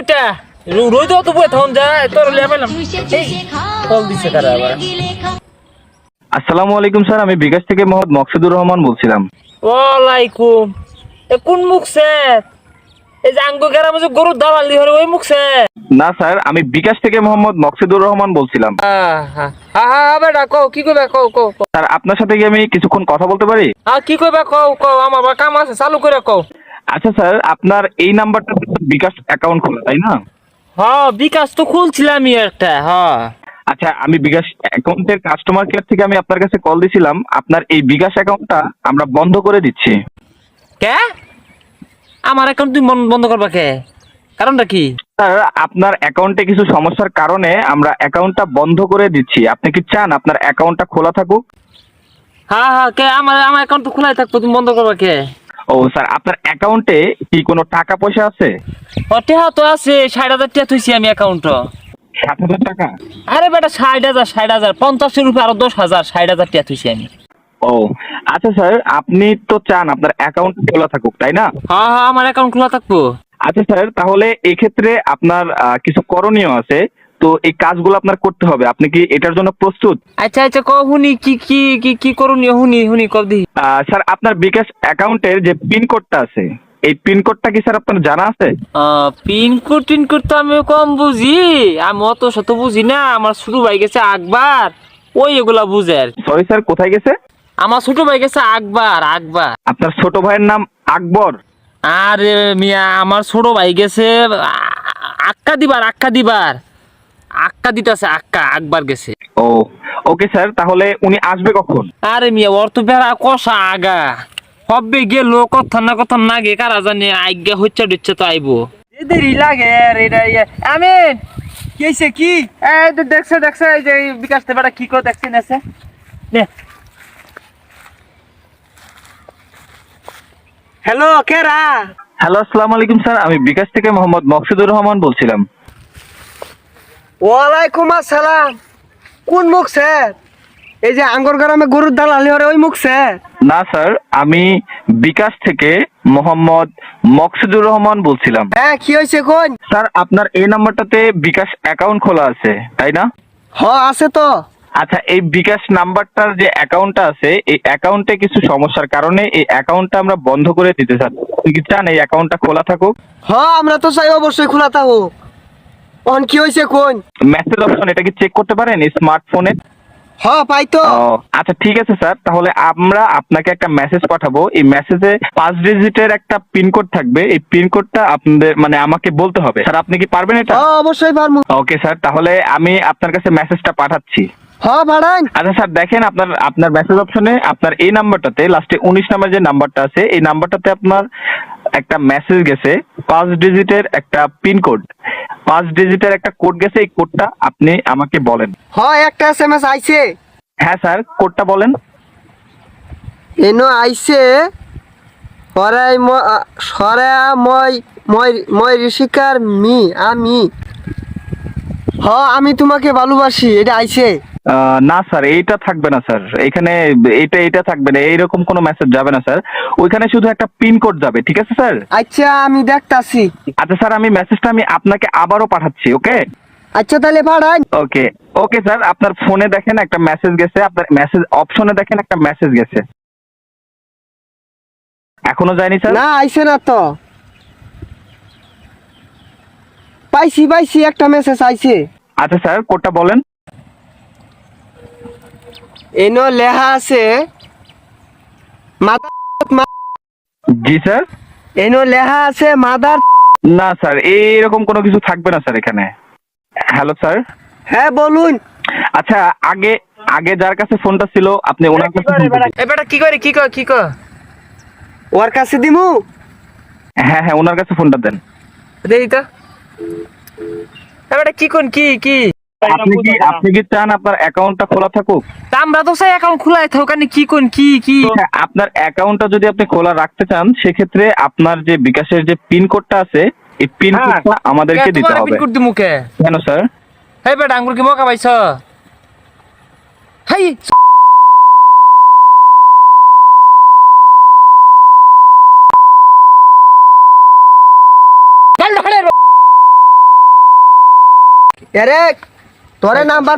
উঠা তো বয়ে যায় তোর লিয়া পেলাম কল দিছে কারা আবার? আসসালামু আলাইকুম স্যার আমি বিকাশ থেকে মোহাম্মদ মকসুদুর রহমান বলছিলাম। ওয়ালাইকুম। এ কোন মুখ স্যার? এই যে আঙ্গু গ্রামে যে গরুর দালালি হরে ওই মুখ স্যার। না স্যার আমি বিকাশ থেকে মোহাম্মদ মকসুদুর রহমান বলছিলাম। হ্যাঁ হ্যাঁ বেটা কও কি কইবা কও কও কও। স্যার আপনার সাথে কি আমি কিছুক্ষণ কথা বলতে পারি? হ্যাঁ কি কইবা কও কও আমার কাম আছে চালু করে কও। আচ্ছা স্যার আপনার এই নাম্বারটা বিকাশ অ্যাকাউন্ট খোলা তাই না? হ্যাঁ বিকাশ তো খুলছিলামই একটা হ্যাঁ। আচ্ছা আমি বিকাশ অ্যাকাউন্টের কাস্টমার কেয়ার থেকে আমি আপনার কাছে কল দিছিলাম আপনার এই বিকাশ অ্যাকাউন্টটা আমরা বন্ধ করে দিচ্ছি। কে? আমার অ্যাকাউন্ট তুমি বন্ধ করবা কে? কারণটা কি? স্যার আপনার অ্যাকাউন্টে কিছু সমস্যার কারণে আমরা অ্যাকাউন্টটা বন্ধ করে দিচ্ছি। আপনি কি চান আপনার অ্যাকাউন্টটা খোলা থাকুক? হ্যাঁ হ্যাঁ কে? আমার আমার অ্যাকাউন্ট তো খোলাই থাকব তুমি বন্ধ করবা কে? ও স্যার আপনার অ্যাকাউন্টে কি কোনো টাকা পয়সা আছে ও তো আছে ষাট হাজার টিয়া থুইছি আমি অ্যাকাউন্ট সাত হাজার টাকা? আরে বেটা ষাট হাজার ষাট হাজার পঞ্চাশের রুপে আরও দশ হাজার ষাট হাজার টিয়া থুইছি আমি। ও আচ্ছা স্যার আপনি তো চান আপনার অ্যাকাউন্ট খোলা থাকুক তাই না? হ্যাঁ হ্যাঁ আমার অ্যাকাউন্ট খোলা থাকব। আচ্ছা স্যার তাহলে এক্ষেত্রে আপনার আহ, কিছু করণীয় আছে। তো এই কাজগুলো আপনার করতে হবে। আপনি কি এটার জন্য প্রস্তুত? আচ্ছা আচ্ছা ক হুনি কি কি কি কি করুনি হুনি হুনি কব আহ, স্যার আপনার বিকাশ অ্যাকাউন্টের যে পিন কোডটা আছে এই পিন কোডটা কি স্যার আপনার জানা আছে? পিনকোড টিনকোড তো আমি কম বুঝি। আমি অত শত বুঝি না আমার ছোট ভাই গেছে আকবার। ওই এগুলা বুঝে আর সরি স্যার কোথায় গেছে? আমার ছোট ভাই গেছে আকবার আকবার। আপনার ছোট ভাইয়ের নাম আকবর? আরে মিয়া আমার ছোট ভাই গেছে আক্কা দিবার আক্কা দিবার। আক্কা দিতেছে আক্কা আকবার গেছে। ও ওকে স্যার তাহলে উনি আসবে কখন? আরে মিয়া ওর তো বেড়া কষা আগা। হবে গেল কথা না কথা না গে কারা জানে আজ্ঞা হচ্ছে দিচ্ছে তো আইবো। দেরি লাগে আর এটা ইয়ে। আমিন কি কি? এই তো দেখছে দেখছে এই যে বিকাশ তে বেটা কি কো দেখছি নেছে নে। হ্যালো কেরা হ্যালো আসসালামু আলাইকুম স্যার। আমি বিকাশ থেকে মোহাম্মদ মকসুদুর রহমান বলছিলাম। ওয়ালাইকুম আসসালাম। কোন মুখ স্যার? এই যে আঙ্গর গ্রামে গরুর দালালি হরে ওই মুখ স্যার। না স্যার আমি বিকাশ থেকে মোহাম্মদ মকসুদুর রহমান বলছিলাম। হ্যাঁ কি হয়েছে কোন? স্যার আপনার এই নাম্বারটাতে বিকাশ অ্যাকাউন্ট খোলা আছে তাই না? হ আছে তো। আচ্ছা এই বিকাশ নাম্বারটার যে অ্যাকাউন্টটা আছে এই অ্যাকাউন্টে কিছু সমস্যার কারণে এই অ্যাকাউন্টটা আমরা বন্ধ করে দিতে আপনি কি চান এই অ্যাকাউন্টটা খোলা থাকুক? হ আমরা তো চাই অবশ্যই খোলা থাকো অন কি হয়েছে কোন? মেসেজ অপশন এটা কি চেক করতে পারেন? স্মার্টফোনে হ পাই তো আচ্ছা ঠিক আছে স্যার। তাহলে আমরা আপনাকে একটা মেসেজ পাঠাবো। এই মেসেজে পাঁচ ডিজিটের একটা পিনকোড থাকবে। এই পিনকোডটা আপনাদের মানে আমাকে বলতে হবে। স্যার আপনি কি পারবেন এটা? অবশ্যই পারমু ওকে স্যার তাহলে আমি আপনার কাছে মেসেজটা পাঠাচ্ছি। হ ভাড়ান আচ্ছা স্যার দেখেন আপনার আপনার মেসেজ অপশনে আপনার এই নাম্বারটাতে লাস্টে উনিশ নাম্বার যে নাম্বারটা আছে এই নাম্বারটাতে আপনার একটা মেসেজ গেছে পাঁচ ডিজিটের একটা পিনকোড পাঁচ ডিজিটের একটা কোড গেছে এই কোডটা আপনি আমাকে বলেন। হ একটা এসএমএস আইছে। হ্যাঁ স্যার কোডটা বলেন। এনো আইছে সরাই সরা মই মই মই ঋষিকার মি আমি হ আমি তোমাকে ভালোবাসি এটা আইছে। না স্যার এইটা থাকবে না স্যার। এখানে এইটা এইটা থাকবে না এইরকম কোনো মেসেজ যাবে না স্যার। ওইখানে শুধু একটা পিন কোড যাবে ঠিক আছে স্যার? আচ্ছা আমি দেখতাছি। আচ্ছা স্যার আমি মেসেজটা আমি আপনাকে আবারও পাঠাচ্ছি ওকে? আচ্ছা তাহলে ভাড়ান ওকে ওকে স্যার আপনার ফোনে দেখেন একটা মেসেজ গেছে আপনার মেসেজ অপশনে দেখেন একটা মেসেজ গেছে। এখনও যায়নি স্যার? না আইছে না তো। পাইছি পাইছি একটা মেসেজ আইছে। আচ্ছা স্যার কোডটা বলেন। এনো লেখা আছে মাদার জি স্যার? এনো লেখা আছে মাদার না স্যার এইরকম কোনো কিছু থাকবে না স্যার এখানে। Hello sir? হ্যাঁ বলুন। আচ্ছা আগে আগে যার কাছে ফোনটা ছিল আপনি ওনার কাছে phone করুন। এ বেটা কি করে কি কর কি কর? ওর কাছে দিমু? হ্যাঁ হ্যাঁ ওনার কাছে ফোনটা দেন। দেই তো। এ বেটা কি কোন কি কি? আপনি কি আপনি কি চান আপনার অ্যাকাউন্টটা খোলা থাকুক? আমরা তো সেই অ্যাকাউন্ট খোলাই থাক কি কোন কি কি? হ্যাঁ, আপনার অ্যাকাউন্টটা যদি আপনি খোলা রাখতে চান সেক্ষেত্রে আপনার যে বিকাশের যে পিন কোডটা আছে এই পিন হ্যাঁ। কোডটা আমাদেরকে দিতে হবে। করতে মুখে কেন স্যার হে বেটা আঙ্গুর কি মকা পাইছ? হাই এরে তোরে নাম্বার